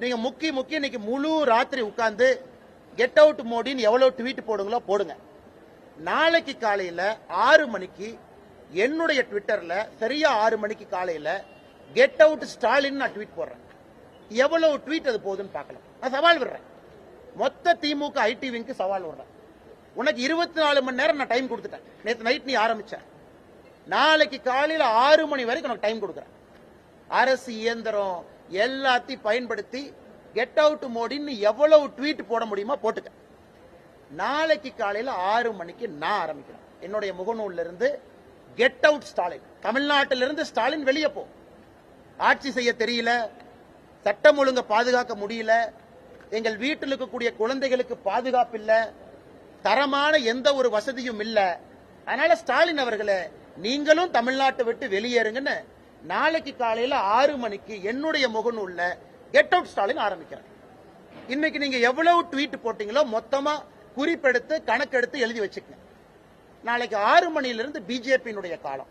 நீங்க முக்கி முக்கி இன்னைக்கு முழு ராத்திரி உட்கார்ந்து கெட் அவுட் மோடின்னு எவ்வளவு ட்வீட் போடுங்களோ போடுங்க. நாளைக்கு காலையில ஆறு மணிக்கு என்னுடைய ட்விட்டர்ல சரியா ஆறு மணிக்கு காலையில கெட் அவுட் ஸ்டாலின் நான் ட்வீட் போடுறேன். எவ்வளவு ட்வீட் அது போகுதுன்னு பார்க்கலாம். நான் சவால் விடுறேன். மொத்த திமுக ஐடி விங்க்கு சவால் விடுறேன். உனக்கு இருபத்தி நாலு மணி நேரம் நான் டைம் கொடுத்துட்டேன். நேற்று நைட் நீ ஆரம்பிச்ச. நாளைக்கு காலையில ஆறு மணி வரைக்கும் உனக்கு டைம் கொடுக்குறேன். அரசு இயந்திரம் எல்லாத்தையும் பயன்படுத்தி கெட் அவுட் மோடின்னு எவ்வளவு ட்வீட் போட முடியுமோ போட்டுக்க. நாளைக்கு காலையில் ஆறு மணிக்கு நான் ஆரம்பிக்கிறேன் என்னுடைய முகநூல்ல இருந்து கெட் அவுட் ஸ்டாலின். தமிழ்நாட்டிலிருந்து ஸ்டாலின் வெளியே போ. ஆட்சி செய்ய தெரியல. சட்டம் ஒழுங்க பாதுகாக்க முடியல. எங்கள் வீட்டில் இருக்கக்கூடிய குழந்தைகளுக்கு பாதுகாப்பு இல்லை. தரமான எந்த ஒரு வசதியும் இல்லை. அதனால ஸ்டாலின் அவர்களே நீங்களும் தமிழ்நாட்டை விட்டு வெளியேறுங்கன்னு நாளைக்கு காலையில ஆறு மணிக்கு என்னுடைய முகநூல்ல கெட் அவுட் ஸ்டாலின் ஆரம்பிக்கிறேன் இன்னைக்கு நீங்க எவ்வளவு ட்வீட் போட்டீங்களோ மொத்தமா குறிப்பெடுத்து கணக்கெடுத்து எழுதி வச்சுக்கங்க. நாளைக்கு ஆறு மணியிலிருந்து பிஜேபியினுடைய காலம்.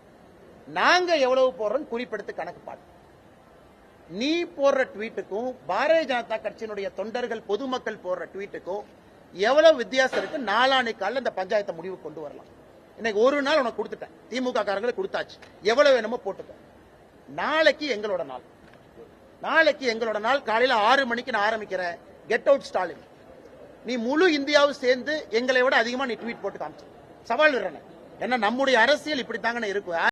நாங்க எவ்வளவு போடுறோம் குறிப்பெடுத்து கணக்கு பாடு. நீ போடுற ட்வீட்டுக்கும் பாரதிய ஜனதா கட்சியினுடைய தொண்டர்கள் பொதுமக்கள் போடுற ட்வீட்டுக்கும் எவ்வளவு வித்தியாசம் இருக்கு? நாளானைக்கு காலில் இந்த பஞ்சாயத்தை முடிவு கொண்டு வரலாம். இன்னைக்கு ஒரு நாள் உனக்கு கொடுத்துட்டேன். திமுக காரங்களை கொடுத்தாச்சு. எவ்வளவு வேணுமோ போட்டுக்க. நாளைக்கு எங்களோட நாள். நாளைக்கு எங்களோட நாள். காலையில ஆறு மணிக்கு நான் ஆரம்பிக்கிறேன். கெட் அவுட் ஸ்டாலின் நீ முழு இந்தியாவும் சேர்ந்து எங்களை விட அதிகமா நீ ட்வீட் போட்டு காமிச்சு. சவால் விடுறேன். ஏன்னா நம்முடைய அரசியல் இப்படித்தாங்க இருக்கும்